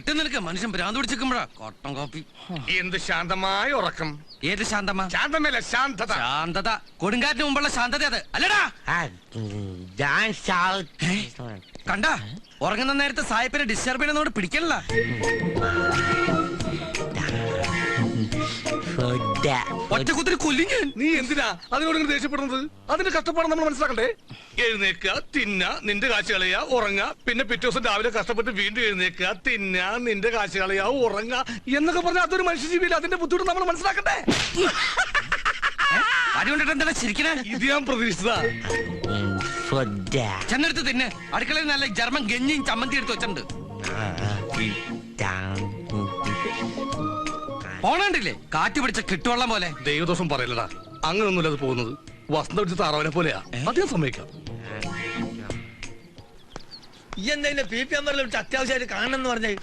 ഇട്ട് നിനക്ക് മനുഷ്യൻ ഭ്രാന്ത് പിടിച്ചിരിക്കുമ്പോഴാ കോട്ടൺ കോപ്പി എന്ത് ശാന്തമായ ഉറക്കം. ഏത് ശാന്തമാ ശാന്തമല്ല ശാന്തത. ശാന്തത. കൊടുങ്കാറ്റിന് മുമ്പുള്ള ശാന്തത അത്. അല്ലടാ. കണ്ട? ഉറങ്ങുന്ന നേരത്തെ സായിപ്പിനെ ഡിസ്റ്റർബ് ചെയ്യുന്നതോട് പിടിക്കണില്ല. ഫുഡ്. കൊല്ലി ഞാൻ. നീ എന്തിനാ? അതിനോട് ഇങ്ങനെ ദേഷ്യപ്പെടുന്നത്? അതിന്റെ കഷ്ടപ്പാട് നമ്മൾ മനസ്സിലാക്കണ്ടേ? എഴുന്നേക്കുക തിന്ന നിന്റെ കാശ് കളയുക ഉറങ്ങുക പിന്നെ പിറ്റേ ദിവസം രാവിലെ കഷ്ടപ്പെട്ട് വീണ്ടും എഴുന്നേക്കുക തിന്ന നിന്റെ കാശ് കളയുക ഉറങ്ങുക എന്നൊക്കെ പറഞ്ഞാൽ അതൊരു മനുഷ്യജീവിയിൽ അതിന്റെ ബുദ്ധിമുട്ട് നമ്മൾ മനസ്സിലാക്കണ്ടേ? ഇത് ഞാൻ പ്രതീക്ഷിച്ചതാ. ചെന്നെടുത്ത് തിന്ന്. അടുക്കളയിൽ നല്ല ജർമ്മൻ ഗഞ്ഞിയും ചമ്മന്തി എടുത്ത് വെച്ചിട്ടുണ്ട്. ഇതാ. ഉം, പോണണ്ടില്ലേ കാറ്റ് പിടിച്ച കിട്ടുവെള്ളം പോലെ. ദൈവദോഷം പറയലടാ അങ്ങനൊന്നുമില്ല അത് പോകുന്നത്. വസന്ത പിടിച്ച താറാവിനെ പോലെയാ. അധികം സമ്മതിക്കാം. ഈ എന്തെങ്കിലും പി പി അന്തരം അത്യാവശ്യമായിട്ട് കാണണം എന്ന് പറഞ്ഞേ